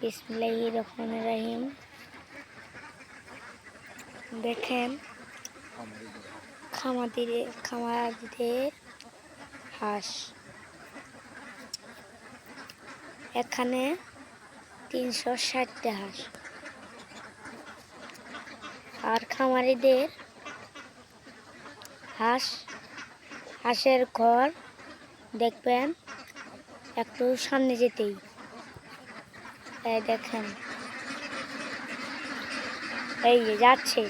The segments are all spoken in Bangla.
বিসমিল্লাহি দেখেন খামাদের খামারদের হাঁস। এখানে তিনশো ষাটটা হাঁস। আর খামারিদের হাঁস, হাঁসের ঘর, দেখবেন, একটু সামনে যেতেই। দেখেন। এই যে যাচ্ছে।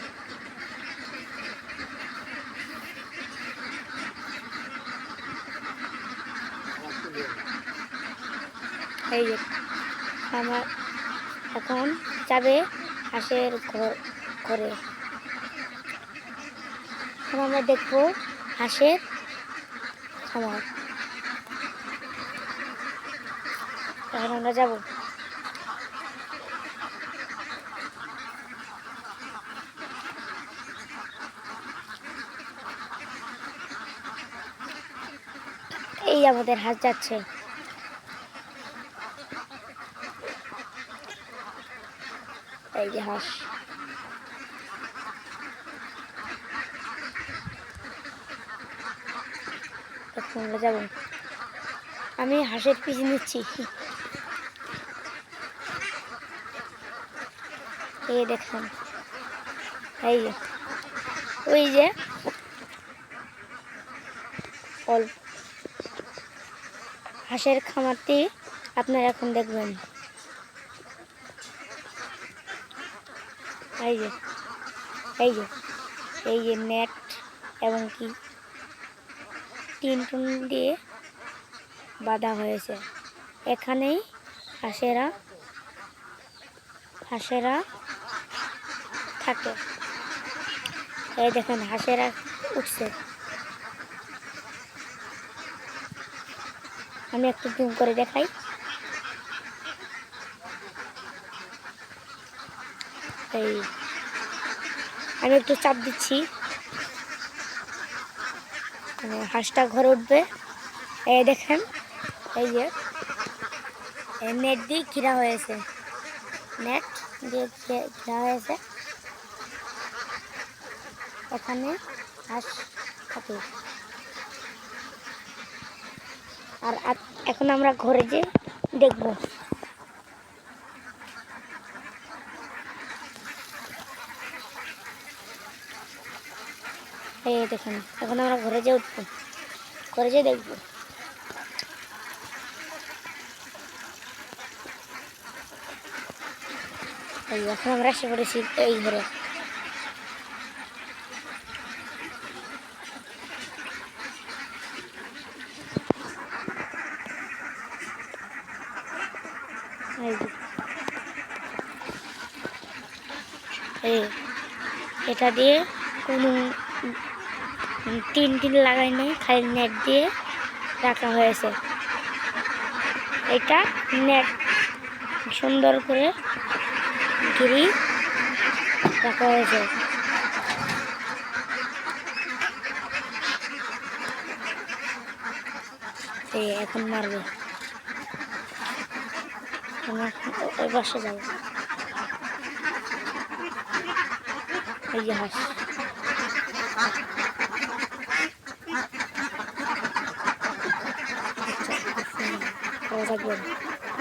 এই যে, আমার এখন যাবে হাঁসের ঘর ঘরে। এখন আমরা দেখব হাঁসের খামার। এখন আমরা যাব। এই আমাদের হাঁস যাচ্ছে। এই যে হাঁস। যাব। আমি হাঁসের পিছু নিচ্ছি। এই দেখুন। এই যে, ওই যে, অল্প হাঁসের খামারটি আপনারা এখন দেখবেন। এই যে এই যে এই যে নেট এবং কি টিন টুন দিয়ে বাঁধা হয়েছে। এখানেই হাঁসেরা হাঁসেরা থাকে। এই দেখেন হাঁসেরা উঠছে। আমি একটু জুম করে দেখাই। এই, আমি একটু চাপ দিচ্ছি। মানে হাঁসটা ঘরে উঠবে। এই দেখেন, এই যে নেট দিয়ে ঘিরা হয়েছে। নেট দিয়ে ঘিরা হয়েছে। এখানে হাঁস থাকে। আর এখন আমরা ঘরে যে দেখব। এই দেখুন, এখন আমরা ঘরে যে উঠবো, ঘরে যে দেখব। এই এখন আমরা এসে পড়েছি এই ঘরে। এই এটা দিয়ে কোনো উম টিন লাগাই নেই, খালি নেট দিয়ে রাখা হয়েছে। এটা নেট সুন্দর করে ঘিরি রাখা হয়েছে। এখন মারবে। আমরা ওই পাশে যাব। এই যে হাঁস। আচ্ছা, থাকবেন